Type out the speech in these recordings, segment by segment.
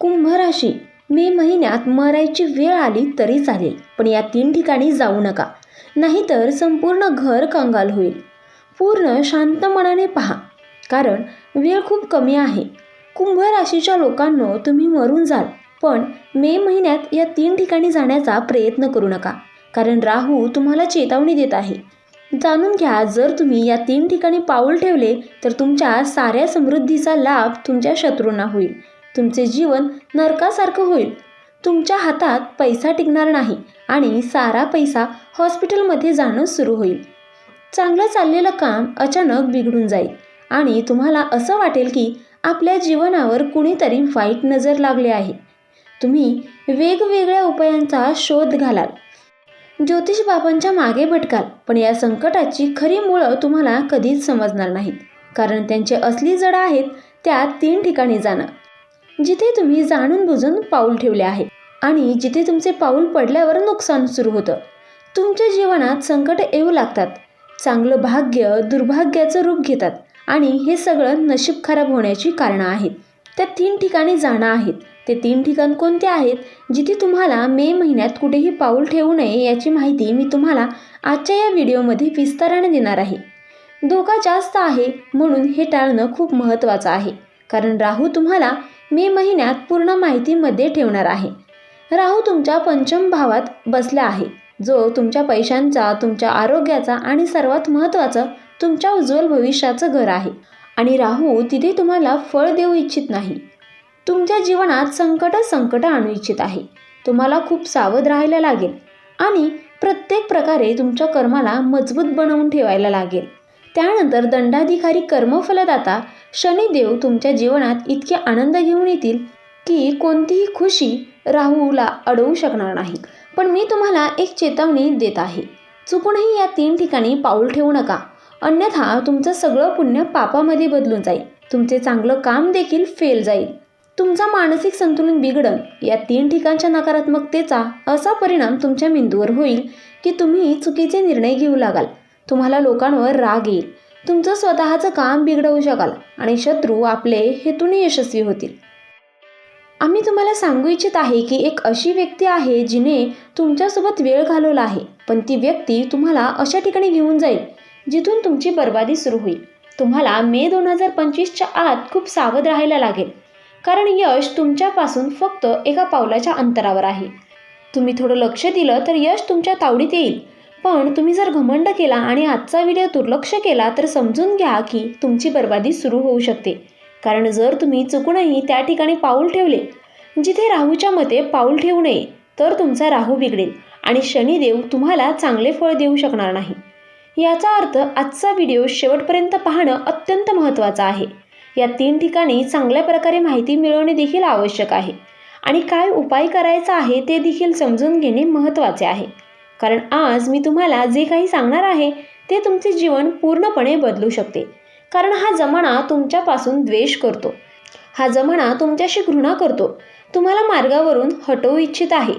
कुंभ राशी मे महिन्यात मरायची वेळ आली तरी चालेल पण या तीन ठिकाणी जाऊ नका. नाहीतर संपूर्ण घर कंगाल होईल. पूर्ण शांत मनाने पहा कारण वेळ खूप कमी आहे. कुंभ राशीच्या लोकांनो तुम्ही मरून जाल पण मे महिन्यात या तीन ठिकाणी जाण्याचा प्रयत्न करू नका कारण राहू तुम्हाला चेतावणी देत आहे. जाणून घ्या जर तुम्ही या तीन ठिकाणी पाऊल ठेवले तर तुमच्या साऱ्या समृद्धीचा लाभ तुमच्या शत्रूंना होईल. तुमचे जीवन नरकासारखं होईल. तुमच्या हातात पैसा टिकणार नाही आणि सारा पैसा हॉस्पिटलमध्ये जाणं सुरू होईल. चांगलं चाललेलं काम अचानक बिघडून जाईल आणि तुम्हाला असं वाटेल की आपल्या जीवनावर कुणीतरी वाईट नजर लागले आहे. तुम्ही वेगवेगळ्या उपायांचा शोध घालाल. ज्योतिष बाबांच्या मागे भटकाल पण या संकटाची खरी मुळं तुम्हाला कधीच समजणार नाहीत. कारण त्यांचे असली जडं आहेत त्या तीन ठिकाणी जाणं. जिथे तुम्ही जाणून बुजून पाऊल ठेवले आहे आणि जिथे तुमचे पाऊल पडल्यावर नुकसान सुरू होतं. तुमच्या जीवनात संकट येऊ लागतात. चांगलं भाग्य दुर्भाग्याचं रूप घेतात आणि हे सगळं नशीब खराब होण्याची कारणं आहेत. त्या तीन ठिकाणी जाणं आहेत. ते तीन ठिकाण कोणते आहेत जिथे तुम्हाला मे महिन्यात कुठेही पाऊल ठेवू नये याची माहिती मी तुम्हाला आजच्या या व्हिडिओमध्ये विस्ताराने देणार आहे. धोका जास्त आहे म्हणून हे टाळणं खूप महत्त्वाचं आहे. कारण राहू तुम्हाला मे महिन्यात पूर्ण माहितीमध्ये ठेवणार आहे. राहू तुमच्या पंचम भावात बसला आहे. जो तुमच्या पैशांचा तुमच्या आरोग्याचा आणि सर्वात महत्त्वाचं तुमच्या उज्ज्वल भविष्याचं घर आहे. आणि राहू तिथे तुम्हाला फळ देऊ इच्छित नाही. तुमच्या जीवनात संकट संकट आणू इच्छित आहे. तुम्हाला खूप सावध राहायला लागेल. आणि प्रत्येक प्रकारे तुमच्या कर्माला मजबूत बनवून ठेवायला लागेल. त्यानंतर दंडाधिकारी कर्मफलदाता शनिदेव तुमच्या जीवनात इतके आनंद घेऊन येतील की कोणतीही खुशी राहूला अडवू शकणार नाही. पण मी तुम्हाला एक चेतावणी देत आहे. चुकूनही या तीन ठिकाणी पाऊल ठेवू नका. अन्यथा तुमचं सगळं पुण्य पापामध्ये बदलून जाईल. तुमचे चांगलं काम देखील फेल जाईल. तुमचा मानसिक संतुलन बिघडन या तीन ठिकाणच्या नकारात्मकतेचा असा परिणाम तुमच्या मेंदूवर होईल की तुम्ही चुकीचे निर्णय घेऊ लागाल. तुम्हाला लोकांवर राग येईल. तुमचं स्वतःचं काम बिघडवू शकाल आणि शत्रू आपले हेतून यशस्वी होतील. आम्ही तुम्हाला सांगू इच्छित आहे की एक अशी व्यक्ती आहे जिने तुमच्यासोबत वेळ घालवला आहे पण ती व्यक्ती तुम्हाला अशा ठिकाणी घेऊन जाईल जिथून तुमची बर्बादी सुरू होईल. तुम्हाला मे दोन हजार पंचवीसच्या आत खूप सावध राहायला लागेल कारण यश तुमच्यापासून फक्त एका पावलाच्या अंतरावर आहे. तुम्ही थोडं लक्ष दिलं तर यश तुमच्या तावडीत येईल पण तुम्ही जर घमंड केला आणि आजचा व्हिडिओ दुर्लक्ष केला तर समजून घ्या की तुमची बर्बादी सुरू होऊ शकते. कारण जर तुम्ही चुकूनही त्या ठिकाणी पाऊल ठेवले जिथे राहूच्या मते पाऊल ठेवू नये तर तुमचा राहू बिघडेल आणि शनिदेव तुम्हाला चांगले फळ देऊ शकणार नाही. याचा अर्थ आजचा व्हिडिओ शेवटपर्यंत पाहणं अत्यंत महत्त्वाचं आहे. या तीन ठिकाणी चांगल्या प्रकारे माहिती मिळवणे देखील आवश्यक आहे आणि काय उपाय करायचा आहे ते देखील समजून घेणे महत्त्वाचे आहे. कारण आज मी तुम्हाला जे काही सांगणार आहे ते तुमचे जीवन पूर्णपणे बदलू शकते. कारण हा जमाना तुमच्यापासून द्वेष करतो. हा जमाना तुमच्याशी घृणा करतो. तुम्हाला मार्गावरून हटवू इच्छित आहे.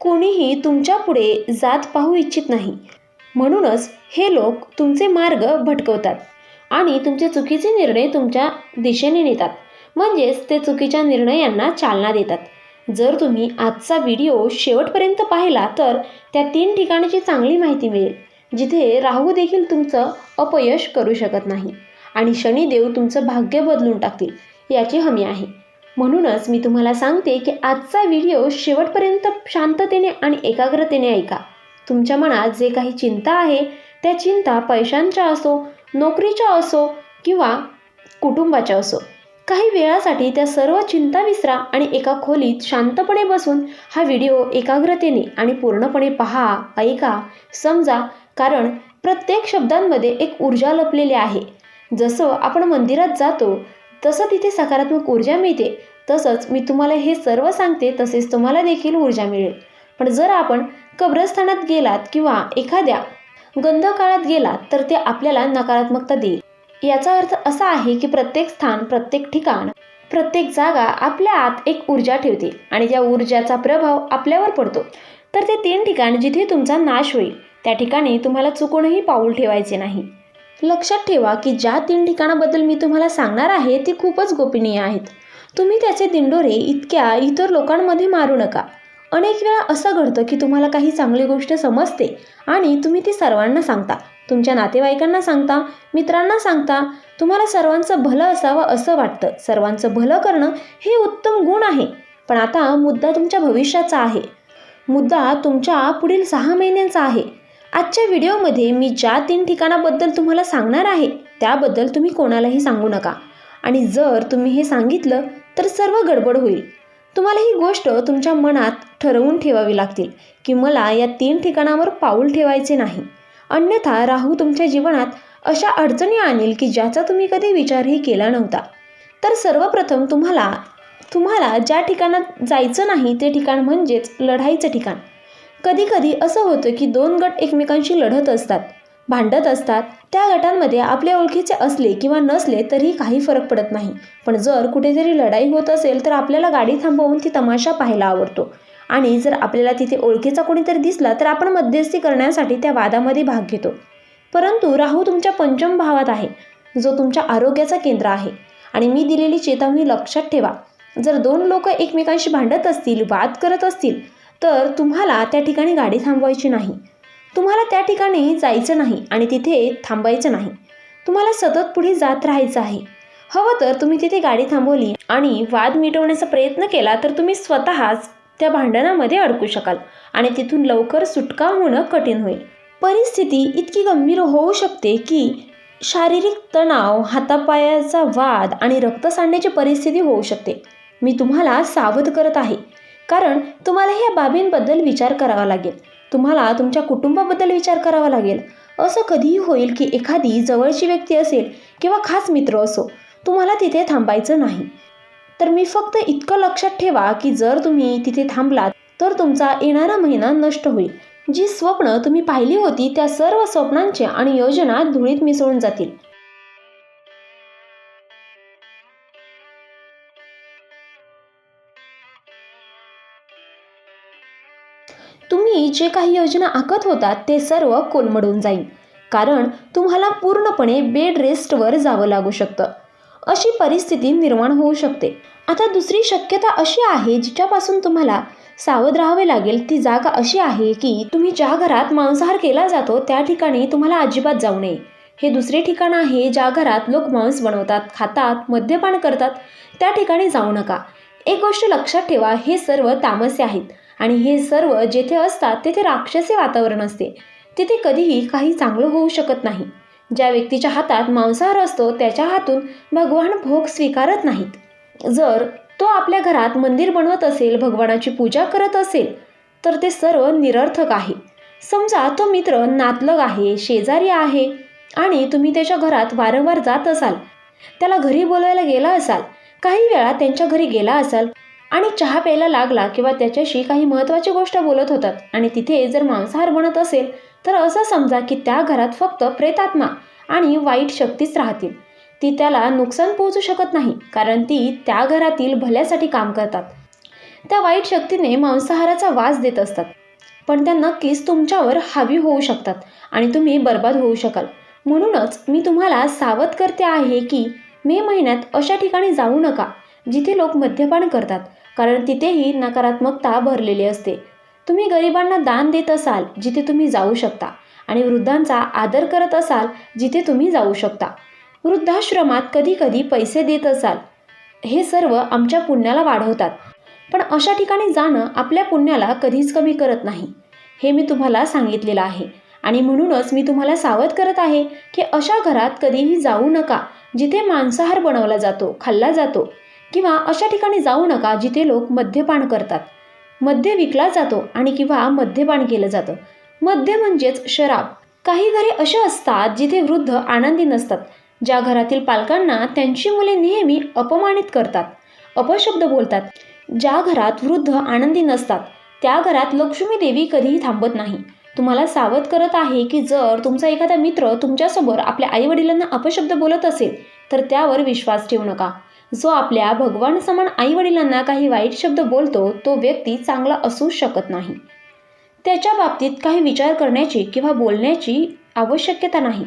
कोणीही तुमच्यापुढे जात पाहू इच्छित नाही. म्हणूनच हे लोक तुमचे मार्ग भटकवतात आणि तुमचे चुकीचे निर्णय तुमच्या दिशेने नेतात. म्हणजेच ते चुकीच्या निर्णयांना चालना देतात. जर तुम्ही आजचा व्हिडिओ शेवटपर्यंत पाहिला तर त्या तीन ठिकाणाची चांगली माहिती मिळेल जिथे राहू देखील तुमचं अपयश करू शकत नाही आणि शनिदेव तुमचं भाग्य बदलून टाकतील याची हमी आहे. म्हणूनच मी तुम्हाला सांगते की आजचा व्हिडिओ शेवटपर्यंत शांततेने आणि एकाग्रतेने ऐका. तुमच्या मनात जे काही चिंता आहे त्या चिंता पैशांच्या असो नोकरीच्या असो किंवा कुटुंबाच्या असो काही वेळासाठी त्या सर्व चिंता विसरा आणि एका खोलीत शांतपणे बसून हा व्हिडिओ एकाग्रतेने आणि पूर्णपणे पहा ऐका समजा कारण प्रत्येक शब्दांमध्ये एक ऊर्जा लपलेली आहे. जसं आपण मंदिरात जातो तसं तिथे सकारात्मक ऊर्जा मिळते. तसंच मी तुम्हाला हे सर्व सांगते तसेच तुम्हाला देखील ऊर्जा मिळेल. पण जर आपण कब्रस्थानात गेलात किंवा एखाद्या गंध काळात गेलात तर ते आपल्याला नकारात्मकता देईल. याचा अर्थ असा आहे की प्रत्येक स्थान प्रत्येक ठिकाण प्रत्येक जागा आपल्या आत एक ऊर्जा ठेवते आणि त्या ऊर्जाचा प्रभाव आपल्यावर पडतो तर ते तीन ठिकाण जिथे तुमचा नाश होईल त्या ठिकाणी तुम्हाला चुकूनही पाऊल ठेवायचे नाही. लक्षात ठेवा की ज्या तीन ठिकाणाबद्दल मी तुम्हाला सांगणार आहे ती खूपच गोपनीय आहेत. तुम्ही त्याचे दिंडोरे इतक्या इतर लोकांमध्ये मारू नका. अनेक वेळा असं घडतं की तुम्हाला काही चांगली गोष्ट समजते आणि तुम्ही ती सर्वांना सांगता. तुमच्या नातेवाईकांना सांगता मित्रांना सांगता तुम्हाला सर्वांचं भलं असावं असं वाटतं. सर्वांचं भलं करणं हे उत्तम गुण आहे. पण आता मुद्दा तुमच्या भविष्याचा आहे. मुद्दा तुमच्या पुढील सहा महिन्यांचा आहे. आजच्या व्हिडिओमध्ये मी ज्या तीन ठिकाणाबद्दल तुम्हाला सांगणार आहे त्याबद्दल तुम्ही कोणालाही सांगू नका. आणि जर तुम्ही हे सांगितलं तर सर्व गडबड होईल. तुम्हाला ही गोष्ट तुमच्या मनात ठरवून ठेवावी लागतील की मला या तीन ठिकाणावर पाऊल ठेवायचे नाही. अन्यथा राहू तुमच्या जीवनात अशा अडचणी आणील की ज्याचा तुम्ही कधी विचारही केला नव्हता. तर सर्वप्रथम तुम्हाला तुम्हाला ज्या ठिकाणात जायचं नाही ते ठिकाण म्हणजेच लढाईचं ठिकाण. कधीकधी असं होतं की दोन गट एकमेकांशी लढत असतात भांडत असतात. त्या गटांमध्ये आपल्या ओळखीचे असले किंवा नसले तरीही काही फरक पडत नाही. पण जर कुठेतरी लढाई होत असेल तर आपल्याला गाडी थांबवून ती तमाशा पाहायला आवडतो. आणि जर आपल्याला तिथे ओळखीचा कोणीतरी दिसला तर आपण मध्यस्थी करण्यासाठी त्या वादामध्ये भाग घेतो. परंतु राहू तुमच्या पंचम भावात आहे जो तुमच्या आरोग्याचा केंद्र आहे. आणि मी दिलेली चेतावणी लक्षात ठेवा. जर दोन लोक एकमेकांशी भांडत असतील वाद करत असतील तर तुम्हाला त्या ठिकाणी गाडी थांबवायची नाही. तुम्हाला त्या ठिकाणी जायचं नाही आणि तिथे थांबायचं नाही. तुम्हाला सतत पुढे जात राहायचं आहे. हवं तर तुम्ही तिथे गाडी थांबवली आणि वाद मिटवण्याचा प्रयत्न केला तर तुम्ही स्वतःच त्या भांडणामध्ये अडकू शकाल आणि तिथून लवकर सुटका होणं कठीण होईल. परिस्थिती इतकी गंभीर होऊ शकते की शारीरिक तणाव हातापायाचा वाद आणि रक्त सांडण्याची परिस्थिती होऊ शकते. मी तुम्हाला सावध करत आहे. कारण तुम्हाला ह्या बाबींबद्दल विचार करावा लागेल. तुम्हाला तुमच्या कुटुंबाबद्दल विचार करावा लागेल. असं कधीही होईल की एखादी जवळची व्यक्ती असेल किंवा खास मित्र असो तुम्हाला तिथे थांबायचं नाही. तर मी फक्त इतकं लक्षात ठेवा की जर तुम्ही तिथे थांबलात तर तुमचा येणारा महिना नष्ट होईल. जी स्वप्न तुम्ही पाहिली होती त्या सर्व स्वप्नांचे आणि योजना धुळीत मिसळून जातील. तुम्ही जे काही योजना आखत होतात ते सर्व कोलमडून जाईल. कारण तुम्हाला पूर्णपणे बेड रेस्टवर जावं लागू शकतं. अशी परिस्थिती निर्माण होऊ शकते. आता दुसरी शक्यता अशी आहे जिच्यापासून तुम्हाला सावध राहावे लागेल. ती जागा अशी आहे की तुम्ही ज्या घरात मांसाहार केला जातो त्या ठिकाणी तुम्हाला अजिबात जाऊ नये. हे दुसरे ठिकाण आहे ज्या घरात लोक मांस बनवतात खातात मद्यपान करतात त्या ठिकाणी जाऊ नका. एक गोष्ट लक्षात ठेवा हे सर्व तामसे आहेत आणि हे सर्व जेथे असतात तेथे राक्षसी वातावरण असते. तिथे कधीही काही चांगलं होऊ शकत नाही. ज्या व्यक्तीच्या हातात मांसाहार असतो त्याच्या हातून भगवान भोग स्वीकारत नाहीत. जर तो आपल्या घरात मंदिर बनवत असेल भगवानाची पूजा करत असेल तर ते सर्व निरर्थक आहे. समजा तो मित्र नातलग आहे शेजारी आहे आणि तुम्ही त्याच्या घरात वारंवार जात असाल त्याला घरी बोलवायला गेला असाल काही वेळा त्यांच्या घरी गेला असाल आणि चहा प्यायला लागला किंवा त्याच्याशी काही महत्त्वाची गोष्ट बोलत होतात आणि तिथे जर मांसाहार बनत असेल तर असं समजा की त्या घरात फक्त प्रेतात्मा आणि वाईट शक्तीच राहतील. ती त्याला नुकसान पोहोचू शकत नाही कारण ती त्या घरातील भल्यासाठी काम करतात. त्या वाईट शक्तीने मांसाहाराचा वास देत असतात. पण त्या नक्कीच तुमच्यावर हावी होऊ शकतात आणि तुम्ही बर्बाद होऊ शकाल. म्हणूनच मी तुम्हाला सावध करते आहे की मे महिन्यात अशा ठिकाणी जाऊ नका जिथे लोक मद्यपान करतात कारण तिथेही नकारात्मकता भरलेली असते. तुम्ही गरिबांना दान देत असाल जिथे तुम्ही जाऊ शकता. आणि वृद्धांचा आदर करत असाल जिथे तुम्ही जाऊ शकता. वृद्धाश्रमात कधी कधी पैसे देत असाल. हे सर्व आमच्या पुण्याला वाढवतात. पण अशा ठिकाणी जाणं आपल्या पुण्याला कधीच कमी करत नाही. हे मी तुम्हाला सांगितलेलं आहे. आणि म्हणूनच मी तुम्हाला सावध करत आहे की अशा घरात कधीही जाऊ नका जिथे मांसाहार बनवला जातो खाल्ला जातो. किंवा अशा ठिकाणी जाऊ नका जिथे लोक मद्यपान करतात. मद्य विकला जातो आणि किंवा मद्यपान केलं जातं. मद्य म्हणजेच शराब. काही घरे अशा असतात जिथे वृद्ध आनंदी नसतात. ज्या घरातील पालकांना त्यांची मुले नेहमी अपमानित करतात अपशब्द बोलतात. ज्या घरात वृद्ध आनंदी नसतात त्या घरात लक्ष्मी देवी कधीही थांबत नाही. तुम्हाला सावध करत आहे की जर तुमचा एखादा मित्र तुमच्यासमोर आपल्या आईवडिलांना अपशब्द बोलत असेल तर त्यावर विश्वास ठेवू नका. जो आपल्या भगवान समान आईवडिलांना काही वाईट शब्द बोलतो तो व्यक्ती चांगला असू शकत नाही. त्याच्या बाबतीत काही विचार करण्याची किंवा बोलण्याची आवश्यकता नाही.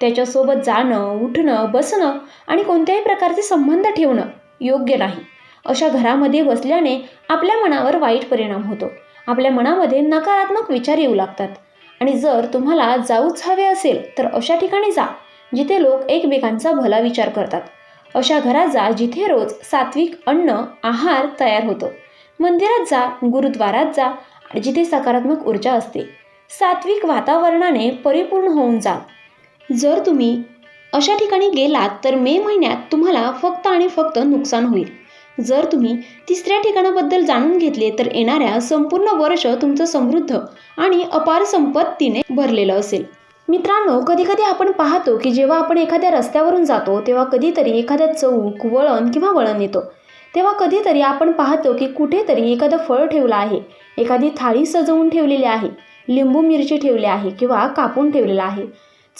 त्याच्यासोबत जाणं उठणं बसणं आणि कोणत्याही प्रकारचे संबंध ठेवणं योग्य नाही. अशा घरामध्ये बसल्याने आपल्या मनावर वाईट परिणाम होतो. आपल्या मनामध्ये नकारात्मक विचार येऊ लागतात. आणि जर तुम्हाला जाऊच हवे असेल तर अशा ठिकाणी जा जिथे लोक एकमेकांचा भला विचार करतात. अशा घरात जा जिथे रोज सात्विक अन्न आहार तयार होतो. मंदिरात जा गुरुद्वारात जा जिथे सकारात्मक ऊर्जा असते. सात्विक वातावरणाने परिपूर्ण होऊन जा. जर तुम्ही अशा ठिकाणी गेलात तर मे महिन्यात तुम्हाला फक्त आणि फक्त नुकसान होईल. जर तुम्ही तिसऱ्या ठिकाणाबद्दल जाणून घेतले तर येणाऱ्या संपूर्ण वर्ष तुमचं समृद्ध आणि अपार संपत्तीने भरलेलं असेल. मित्रांनो कधीकधी आपण पाहतो की जेव्हा आपण एखाद्या रस्त्यावरून जातो तेव्हा कधीतरी एखाद्या चौक वळण किंवा वळण येतो. तेव्हा कधीतरी आपण पाहतो की कुठेतरी एखादं फळ ठेवलं आहे. एखादी थाळी सजवून ठेवलेली आहे. लिंबू मिरची ठेवली आहे किंवा कापून ठेवलेलं आहे.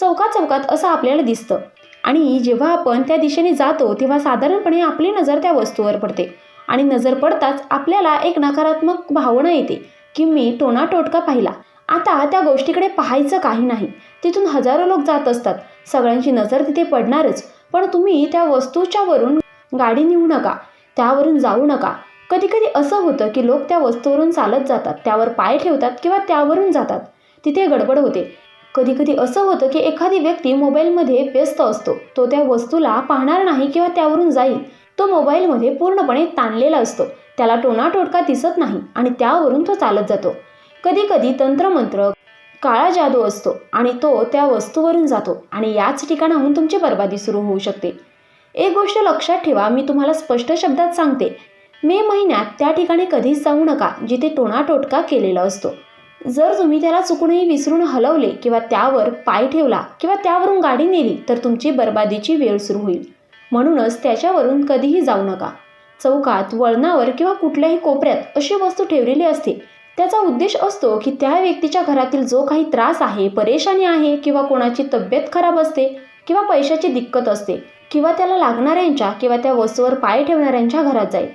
चौकात चौकात असं आपल्याला दिसतं. आणि जेव्हा आपण त्या दिशेने जातो तेव्हा साधारणपणे आपली नजर त्या वस्तूवर पडते. आणि नजर पडताच आपल्याला एक नकारात्मक भावना येते की मी टोणाटोटका पाहिला. आता त्या गोष्टीकडे पाहायचं काही नाही. तिथून हजारो लोक जात असतात. सगळ्यांची नजर तिथे पडणारच. पण तुम्ही त्या वस्तूच्या वरून गाडी नेऊ नका. त्यावरून जाऊ नका. कधी कधी असं होतं की लोक त्या वस्तूवरून चालत जातात. त्यावर पाय ठेवतात किंवा त्यावरून जातात. तिथे गडबड होते. कधी कधी असं होतं की एखादी व्यक्ती मोबाईलमध्ये व्यस्त असतो. तो त्या वस्तूला पाहणार नाही किंवा त्यावरून जाईल. तो मोबाईलमध्ये पूर्णपणे ताणलेला असतो. त्याला टोनाटोटका दिसत नाही आणि त्यावरून तो चालत जातो. कधी कधी तंत्रमंत्र काळा जादू असतो आणि तो त्या वस्तूवरून जातो आणि याच ठिकाणाहून तुमची बर्बादी सुरू होऊ शकते. एक गोष्ट लक्षात ठेवा मी तुम्हाला स्पष्ट शब्दात सांगते. मे महिन्यात त्या ठिकाणी कधीच जाऊ नका जिथे टोणाटोटका केलेला असतो. जर तुम्ही त्याला चुकूनही विसरून हलवले किंवा त्यावर पाय ठेवला किंवा त्यावरून गाडी नेली तर तुमची बर्बादीची वेळ सुरू होईल. म्हणूनच त्याच्यावरून कधीही जाऊ नका. चौकात वळणावर किंवा कुठल्याही कोपऱ्यात अशी वस्तू ठेवलेली असते त्याचा उद्देश असतो की त्या व्यक्तीच्या घरातील जो काही त्रास आहे परेशानी आहे किंवा कोणाची तब्येत खराब असते किंवा पैशाची दिक्कत असते किंवा त्याला लागणाऱ्यांच्या किंवा त्या वस्तूवर पाय ठेवणाऱ्यांच्या घरात जाईल.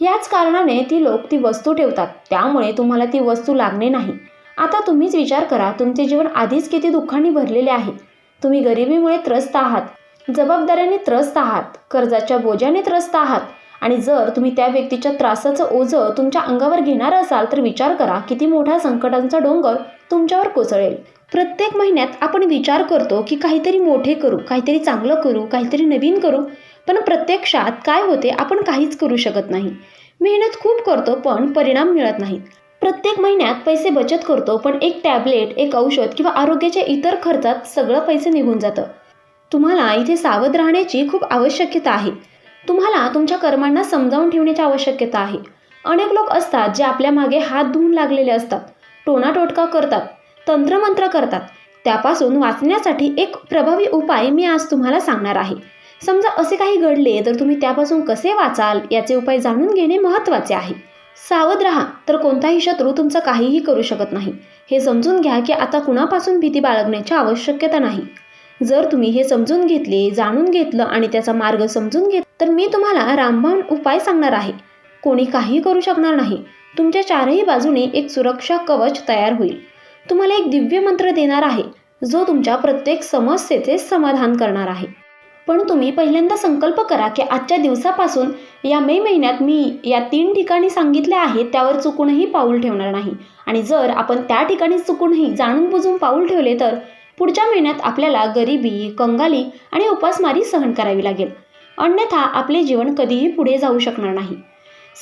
याच कारणाने ती लोक ती वस्तू ठेवतात. त्यामुळे तुम्हाला ती वस्तू लागणे नाही. आता तुम्हीच विचार करा तुमचे जीवन आधीच किती दुःखांनी भरलेले आहे. तुम्ही गरिबीमुळे त्रस्त आहात जबाबदाऱ्याने त्रस्त आहात कर्जाच्या बोजाने त्रस्त आहात आणि जर तुम्ही त्या व्यक्तीच्या त्रासाचं ओझं तुमच्या अंगावर घेणार असाल तर विचार करा किती मोठा संकटांचा डोंगर तुमच्यावर कोसळेल. प्रत्येक महिन्यात आपण विचार करतो की काहीतरी मोठे करू काहीतरी चांगलं करू काहीतरी नवीन करू पण प्रत्यक्षात काय होते आपण काहीच करू शकत नाही. मेहनत खूप करतो पण परिणाम मिळत नाहीत. प्रत्येक महिन्यात पैसे बचत करतो पण एक टॅबलेट एक औषध किंवा आरोग्याच्या इतर खर्चात सगळं पैसे निघून जातं. तुम्हाला इथे सावध राहण्याची खूप आवश्यकता आहे. तुम्हाला तुमच्या कर्मांना समजावून ठेवण्याची आवश्यकता आहे. अनेक लोक असतात जे आपल्या मागे हात धुवून लागलेले असतात. टोनाटोटका करतात. तंत्रमंत्र करतात. त्यापासून वाचण्यासाठी एक प्रभावी उपाय मी आज तुम्हाला सांगणार आहे. समजा असे काही घडले तर तुम्ही त्यापासून कसे वाचाल याचे उपाय जाणून घेणे महत्त्वाचे आहे. सावध राहा तर कोणताही शत्रू तुमचं काहीही करू शकत नाही. हे समजून घ्या की आता कुणापासून भीती बाळगण्याची आवश्यकता नाही. जर तुम्ही हे समजून घेतले जाणून घेतलं आणि त्याचा मार्ग समजून घेत तर मी तुम्हाला रामबाण उपाय सांगणार आहे. कोणी काही करू शकणार नाही. तुमच्या चारही बाजूने एक सुरक्षा कवच तयार होईल. तुम्हाला एक दिव्य मंत्र देणार आहे जो तुमच्या प्रत्येक समस्येचे समाधान करणार आहे. पण तुम्ही पहिल्यांदा संकल्प करा की आजच्या दिवसापासून या मे महिन्यात मी या तीन ठिकाणी सांगितले आहे त्यावर चुकूनही पाऊल ठेवणार नाही. आणि जर आपण त्या ठिकाणी चुकूनही जाणून बुजून पाऊल ठेवले तर पुढच्या महिन्यात आपल्याला गरिबी कंगाली आणि उपासमारी सहन करावी लागेल. अन्यथा आपले जीवन कधीही पुढे जाऊ शकणार नाही.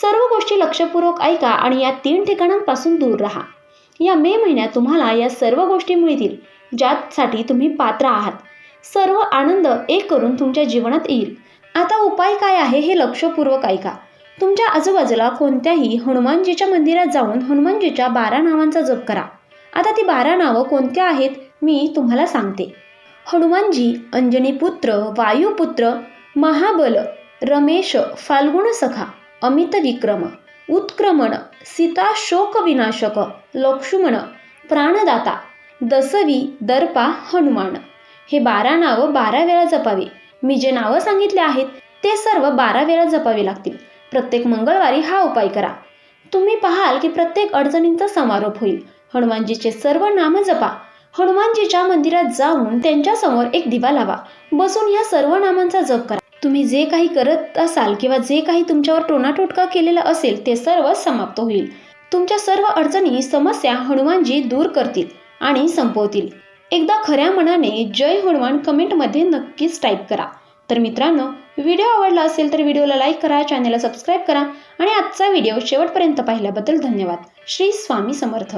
सर्व गोष्टी लक्षपूर्वक ऐका आणि या तीन ठिकाणांपासून दूर राहा. या मे महिन्यात तुम्हाला या सर्व गोष्टी मिळतील ज्यासाठी तुम्ही पात्र आहात. सर्व आनंद एक करून तुमच्या जीवनात येईल. आता उपाय काय आहे हे लक्षपूर्वक ऐका. तुमच्या आजूबाजूला कोणत्याही हनुमानजीच्या मंदिरात जाऊन हनुमानजीच्या बारा नावांचा जप करा. आता ती बारा नावं कोणत्या आहेत मी तुम्हाला सांगते. हनुमानजी अंजनीपुत्र वायुपुत्र महाबल रमेश फाल्गुण सखा अमित विक्रम उत्क्रमण सीता शोक विनाशक लक्ष्मण प्राणदाता दसवी दर्पा हनुमान. हे बारा नावं बारा वेळा जपावी. मी जे नावं सांगितले आहेत ते सर्व बारा वेळा जपावे लागतील. प्रत्येक मंगळवारी हा उपाय करा. तुम्ही पाहाल की प्रत्येक अडचणींचा समारोप होईल. हनुमानजीचे सर्व नाम जपा. हनुमानजीच्या मंदिरात जाऊन त्यांच्यासमोर एक दिवा लावा. बसून या सर्व नामांचा जप करा. तुम्ही जे काही करत असाल किंवा जे काही तुमच्यावर टोनाटोटका केलेला असेल ते सर्व समाप्त होईल. तुमच्या सर्व अडचणी समस्या हनुमानजी दूर करतील आणि संपवतील. एकदा खऱ्या मनाने जय हनुमान कमेंटमध्ये नक्कीच टाईप करा. तर मित्रांनो व्हिडिओ आवडला असेल तर व्हिडिओला लाईक करा चॅनलला सबस्क्राईब करा आणि आजचा व्हिडिओ शेवटपर्यंत पाहिल्याबद्दल धन्यवाद. श्री स्वामी समर्थ.